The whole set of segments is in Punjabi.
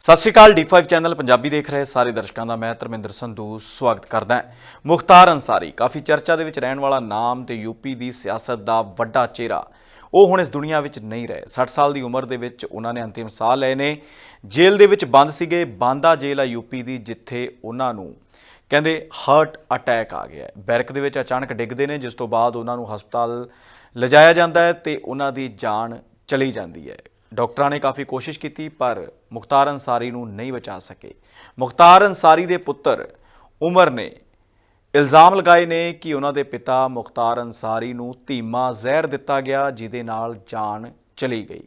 ਸਤਿ ਸ਼੍ਰੀ ਅਕਾਲ D5 ਚੈਨਲ ਪੰਜਾਬੀ ਦੇਖ ਰਹੇ ਸਾਰੇ ਦਰਸ਼ਕਾਂ ਦਾ, ਮੈਂ ਧਰਮਿੰਦਰ ਸੰਧੂ ਸਵਾਗਤ ਕਰਦਾ ਹਾਂ। ਮੁਖਤਾਰ ਅੰਸਾਰੀ, ਕਾਫੀ ਚਰਚਾ ਦੇ ਵਿੱਚ ਰਹਿਣ ਵਾਲਾ ਨਾਮ ਤੇ ਯੂਪੀ ਦੀ ਸਿਆਸਤ ਦਾ ਵੱਡਾ ਚਿਹਰਾ। ਉਹ ਹੁਣ ਇਸ ਦੁਨੀਆ ਵਿੱਚ ਨਹੀਂ ਰਹੇ। 60 ਸਾਲ ਦੀ ਉਮਰ ਦੇ ਵਿੱਚ ਉਹਨਾਂ ਨੇ ਅੰਤਿਮ ਸਾਹ ਲਏ ਨੇ। ਜੇਲ੍ਹ ਦੇ ਵਿੱਚ ਬੰਦ ਸੀਗੇ, ਬਾਂਦਾ ਜੇਲ੍ਹ ਆ ਯੂਪੀ ਦੀ, ਜਿੱਥੇ ਉਹਨਾਂ ਨੂੰ ਕਹਿੰਦੇ ਹਾਰਟ ਅਟੈਕ ਆ ਗਿਆ ਬੈਰਕ ਦੇ ਵਿੱਚ ਅਚਾਨਕ ਡਿੱਗਦੇ ਨੇ, ਜਿਸ ਤੋਂ ਬਾਅਦ ਉਹਨਾਂ ਨੂੰ ਹਸਪਤਾਲ ਲਿਜਾਇਆ ਜਾਂਦਾ ਹੈ ਤੇ ਉਹਨਾਂ ਦੀ ਜਾਨ ਚਲੀ ਜਾਂਦੀ ਹੈ। ਡਾਕਟਰਾਂ ਨੇ ਕਾਫੀ ਕੋਸ਼ਿਸ਼ ਕੀਤੀ, ਪਰ ਮੁਖਤਾਰ ਅੰਸਾਰੀ ਨੂੰ ਨਹੀਂ ਬਚਾ ਸਕੇ। ਮੁਖਤਾਰ ਅੰਸਾਰੀ ਦੇ ਪੁੱਤਰ ਉਮਰ ਨੇ ਇਲਜ਼ਾਮ ਲਗਾਏ ਨੇ ਕਿ ਉਹਨਾਂ ਦੇ ਪਿਤਾ ਮੁਖਤਾਰ ਅੰਸਾਰੀ ਨੂੰ ਧੀਮਾ ਜ਼ਹਿਰ ਦਿੱਤਾ ਗਿਆ, ਜਿਹਦੇ ਨਾਲ ਜਾਨ ਚਲੀ ਗਈ।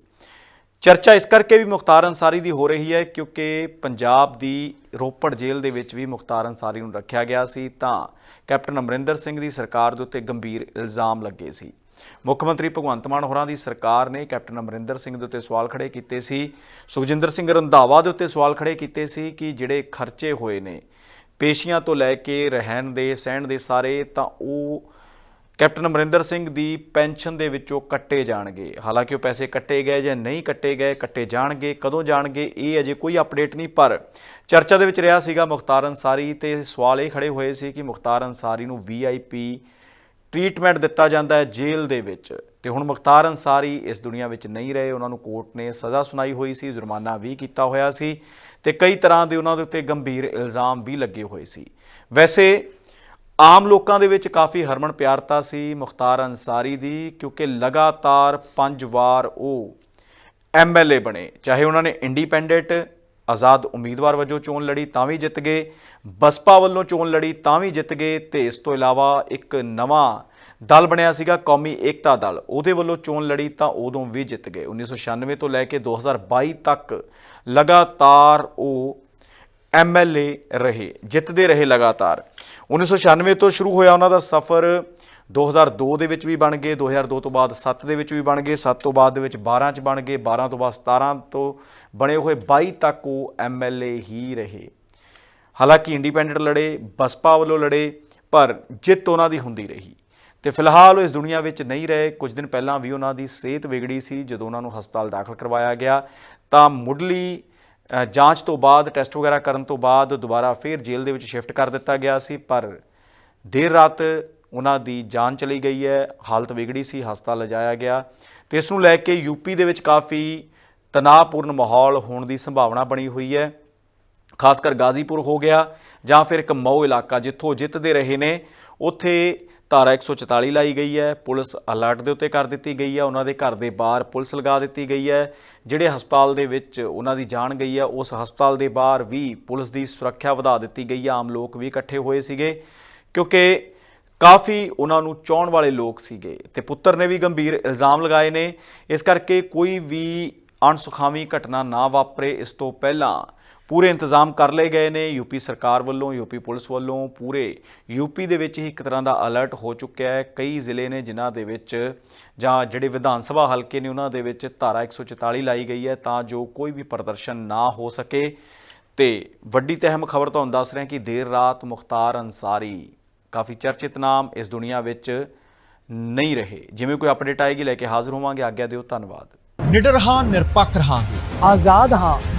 ਚਰਚਾ ਇਸ ਕਰਕੇ ਵੀ ਮੁਖਤਾਰ ਅੰਸਾਰੀ ਦੀ ਹੋ ਰਹੀ ਹੈ ਕਿਉਂਕਿ ਪੰਜਾਬ ਦੀ ਰੋਪੜ ਜੇਲ੍ਹ ਦੇ ਵਿੱਚ ਵੀ ਮੁਖਤਾਰ ਅੰਸਾਰੀ ਨੂੰ ਰੱਖਿਆ ਗਿਆ ਸੀ ਤਾਂ ਕੈਪਟਨ ਅਮਰਿੰਦਰ ਸਿੰਘ ਦੀ ਸਰਕਾਰ ਦੇ ਉੱਤੇ ਗੰਭੀਰ ਇਲਜ਼ਾਮ ਲੱਗੇ ਸੀ। ਮੁੱਖ ਮੰਤਰੀ ਭਗਵੰਤ ਮਾਨ ਹੋਰਾਂ ਦੀ ਸਰਕਾਰ ਨੇ ਕੈਪਟਨ ਅਮਰਿੰਦਰ ਸਿੰਘ ਦੇ ਉੱਤੇ ਸਵਾਲ ਖੜੇ ਕੀਤੇ ਸੀ। ਸੁਖਜਿੰਦਰ ਸਿੰਘ ਰੰਧਾਵਾ ਦੇ ਉੱਤੇ ਸਵਾਲ ਖੜੇ ਕੀਤੇ ਸੀ ਕਿ ਜਿਹੜੇ ਖਰਚੇ ਹੋਏ ਨੇ, ਪੇਸ਼ੀਆਂ ਤੋਂ ਲੈ ਕੇ ਰਹਿਣ ਦੇ, ਸਹਿਣ ਦੇ ਸਾਰੇ, ਤਾਂ ਉਹ ਕੈਪਟਨ ਅਮਰਿੰਦਰ ਸਿੰਘ ਦੀ ਪੈਨਸ਼ਨ ਦੇ ਵਿੱਚੋਂ ਕੱਟੇ ਜਾਣਗੇ। ਹਾਲਾਂਕਿ ਉਹ ਪੈਸੇ ਕੱਟੇ ਗਏ ਜਾਂ ਨਹੀਂ ਕੱਟੇ ਗਏ, ਕੱਟੇ ਜਾਣਗੇ, ਕਦੋਂ ਜਾਣਗੇ, ਇਹ ਅਜੇ ਕੋਈ ਅਪਡੇਟ ਨਹੀਂ, ਪਰ ਚਰਚਾ ਦੇ ਵਿੱਚ ਰਿਹਾ ਸੀਗਾ ਮੁਖਤਾਰ ਅੰਸਾਰੀ ਤੇ ਸਵਾਲ ਇਹ ਖੜੇ ਹੋਏ ਸੀ ਕਿ ਮੁਖਤਾਰ ਅੰਸਾਰੀ ਨੂੰ ਵੀਆਈਪੀ ਟ੍ਰੀਟਮੈਂਟ ਦਿੱਤਾ ਜਾਂਦਾ ਹੈ ਜੇਲ੍ਹ ਦੇ ਵਿੱਚ। ਤੇ ਹੁਣ ਮੁਖਤਾਰ ਅੰਸਾਰੀ ਇਸ ਦੁਨੀਆ ਵਿੱਚ ਨਹੀਂ ਰਹੇ, ਉਹਨਾਂ ਨੂੰ ਕੋਰਟ ਨੇ ਸਜ਼ਾ ਸੁਣਾਈ ਹੋਈ ਸੀ, ਜੁਰਮਾਨਾ ਵੀ ਕੀਤਾ ਹੋਇਆ ਸੀ ਤੇ ਕਈ ਤਰ੍ਹਾਂ ਦੇ ਉਹਨਾਂ ਦੇ ਉੱਤੇ ਗੰਭੀਰ ਇਲਜ਼ਾਮ ਵੀ ਲੱਗੇ ਹੋਏ ਸੀ। ਵੈਸੇ ਆਮ ਲੋਕਾਂ ਦੇ ਵਿੱਚ ਕਾਫੀ ਹਰਮਨ ਪਿਆਰਤਾ ਸੀ ਮੁਖਤਾਰ ਅੰਸਾਰੀ ਦੀ, ਕਿਉਂਕਿ ਲਗਾਤਾਰ ਪੰਜ ਵਾਰ ਉਹ ਐਮਐਲਏ ਬਣੇ। ਚਾਹੇ ਉਹਨਾਂ ਨੇ ਇੰਡੀਪੈਂਡੈਂਟ ਆਜ਼ਾਦ ਉਮੀਦਵਾਰ ਵਜੋਂ ਚੋਣ ਲੜੀ ਤਾਂ ਵੀ ਜਿੱਤ ਗਏ, ਬਸਪਾ ਵੱਲੋਂ ਚੋਣ ਲੜੀ ਤਾਂ ਵੀ ਜਿੱਤ ਗਏ ਤੇ ਇਸ ਤੋਂ ਇਲਾਵਾ ਇੱਕ ਨਵਾਂ ਦਲ ਬਣਿਆ ਸੀਗਾ, ਕੌਮੀ ਏਕਤਾ ਦਲ। ਉਹਦੇ ਵੱਲੋਂ ਚੋਣ ਲੜੀ ਤਾਂ ਉਦੋਂ ਵੀ ਜਿੱਤ ਗਏ। 1996 ਤੋਂ ਲੈ ਕੇ 2022 ਤੱਕ ਲਗਾਤਾਰ ਉਹ ਐਮਐਲਏ ਰਹੇ, ਜਿੱਤਦੇ ਰਹੇ ਲਗਾਤਾਰ। 1996 ਤੋਂ ਸ਼ੁਰੂ ਹੋਇਆ ਉਹਨਾਂ ਦਾ ਸਫ਼ਰ। 2002 ਦੇ ਵਿੱਚ ਵੀ ਬਣ ਗਏ 2002 ਤੋਂ ਬਾਅਦ 7 ਦੇ ਵਿੱਚ ਵੀ ਬਣ ਗਏ 7 ਤੋਂ ਬਾਅਦ ਦੇ ਵਿੱਚ 12 ਚ ਬਣ ਗਏ 12 ਤੋਂ ਬਾਅਦ 17 ਤੋਂ ਬਣੇ ਹੋਏ 22 ਤੱਕ ਉਹ ਐਮਐਲਏ ਹੀ ਰਹੇ। ਹਾਲਾਂਕਿ ਇੰਡੀਪੈਂਡੈਂਟ ਲੜੇ, ਬਸਪਾ ਵੱਲੋਂ ਲੜੇ, ਪਰ ਜਿੱਤ ਉਹਨਾਂ ਦੀ ਹੁੰਦੀ ਰਹੀ। ਤੇ ਫਿਲਹਾਲ ਉਹ ਇਸ ਦੁਨੀਆ ਵਿੱਚ ਨਹੀਂ ਰਹੇ। ਕੁਝ ਦਿਨ ਪਹਿਲਾਂ ਵੀ ਉਹਨਾਂ ਦੀ ਸਿਹਤ ਵਿਗੜੀ ਸੀ ਜਦੋਂ ਉਹਨਾਂ ਨੂੰ ਹਸਪਤਾਲ ਦਾਖਲ ਕਰਵਾਇਆ ਗਿਆ। ਤਾਂ ਮੁੱਢਲੀ ਜਾਂਚ ਤੋਂ ਬਾਅਦ, ਟੈਸਟ ਵਗੈਰਾ ਕਰਨ ਤੋਂ ਬਾਅਦ ਦੁਬਾਰਾ ਫਿਰ ਜੇਲ੍ਹ ਦੇ ਵਿੱਚ ਸ਼ਿਫਟ ਕਰ ਦਿੱਤਾ ਗਿਆ ਸੀ, ਪਰ ਦੇਰ ਰਾਤ ਉਹਨਾਂ ਦੀ ਜਾਨ ਚਲੀ ਗਈ ਹੈ, ਹਾਲਤ ਵਿਗੜੀ ਸੀ, ਹਸਪਤਾਲ ਲਿਜਾਇਆ ਗਿਆ ਤੇ ਇਸ ਨੂੰ ਲੈ ਕੇ ਯੂਪੀ ਦੇ ਵਿੱਚ ਕਾਫੀ ਤਣਾਅਪੂਰਨ ਮਾਹੌਲ ਹੋਣ ਦੀ ਸੰਭਾਵਨਾ ਬਣੀ ਹੋਈ ਹੈ। ਖਾਸ ਕਰ ਗਾਜ਼ੀਪੁਰ ਹੋ ਗਿਆ ਜਾਂ ਫਿਰ ਇੱਕ ਮਊ ਇਲਾਕਾ ਜਿੱਥੋਂ ਜਿੱਤਦੇ ਰਹੇ ਨੇ, ਉੱਥੇ ਧਾਰਾ 144 ਲਾਈ ਗਈ ਹੈ, ਪੁਲਿਸ ਅਲਰਟ ਦੇ ਉੱਤੇ ਕਰ ਦਿੱਤੀ ਗਈ ਹੈ, ਉਹਨਾਂ ਦੇ ਘਰ ਦੇ ਬਾਹਰ ਪੁਲਿਸ ਲਗਾ ਦਿੱਤੀ ਗਈ ਹੈ। ਜਿਹੜੇ ਹਸਪਤਾਲ ਦੇ ਵਿੱਚ ਉਹਨਾਂ ਦੀ ਜਾਨ ਗਈ ਹੈ, ਉਸ ਹਸਪਤਾਲ ਦੇ ਬਾਹਰ ਵੀ ਪੁਲਿਸ ਦੀ ਸੁਰੱਖਿਆ ਵਧਾ ਦਿੱਤੀ ਗਈ ਹੈ। ਆਮ ਲੋਕ ਵੀ ਇਕੱਠੇ ਹੋਏ ਸੀਗੇ, ਕਿਉਂਕਿ ਕਾਫੀ ਉਹਨਾਂ ਨੂੰ ਚਾਹਣ ਵਾਲੇ ਲੋਕ ਸੀਗੇ ਤੇ ਪੁੱਤਰ ਨੇ ਵੀ ਗੰਭੀਰ ਇਲਜ਼ਾਮ ਲਗਾਏ ਨੇ। ਇਸ ਕਰਕੇ ਕੋਈ ਵੀ ਅਣਸੁਖਾਵੀ ਘਟਨਾ ਨਾ ਵਾਪਰੇ। ਇਸ ਤੋਂ ਪਹਿਲਾਂ ਪੂਰੇ ਇੰਤਜ਼ਾਮ ਕਰ ਲਏ ਗਏ ਨੇ। ਯੂਪੀ ਸਰਕਾਰ ਵੱਲੋਂ ਯੂਪੀ ਪੁਲਿਸ ਵੱਲੋਂ ਪੂਰੇ ਯੂਪੀ ਦੇ ਵਿੱਚ ਹੀ ਇੱਕ ਤਰ੍ਹਾਂ ਦਾ ਅਲਰਟ ਹੋ ਚੁੱਕਿਆ ਹੈ। ਕਈ ਜ਼ਿਲ੍ਹੇ ਨੇ ਜਿਨ੍ਹਾਂ ਦੇ ਵਿੱਚ ਜਾਂ ਜਿਹੜੇ ਵਿਧਾਨ ਸਭਾ ਹਲਕੇ ਨੇ, ਉਹਨਾਂ ਦੇ ਵਿੱਚ ਧਾਰਾ 144 ਲਾਈ ਗਈ ਹੈ ਤਾਂ ਜੋ ਕੋਈ ਵੀ ਪ੍ਰਦਰਸ਼ਨ ਨਾ ਹੋ ਸਕੇ। ਤੇ ਵੱਡੀ ਤਹਿਮ ਖਬਰ ਤੁਹਾਨੂੰ ਦੱਸ ਰਹੇ ਹਾਂ ਕਿ ਦੇਰ ਰਾਤ ਮੁਖਤਾਰ ਅੰਸਾਰੀ ਕਾਫੀ ਚਰਚਿਤ ਨਾਮ ਇਸ ਦੁਨੀਆ ਵਿੱਚ ਨਹੀਂ ਰਹੇ। ਜਿਵੇਂ ਕੋਈ ਅਪਡੇਟ ਆਏਗੀ, ਲੈ ਕੇ ਹਾਜ਼ਰ ਹੋਵਾਂਗੇ। ਆਗਿਆ ਦਿਓ, ਧੰਨਵਾਦ। ਨਿਡਰ ਹਾਂ, ਨਿਰਪੱਖ ਰਹਾਂਗੇ। ਆਜ਼ਾਦ ਹਾਂ।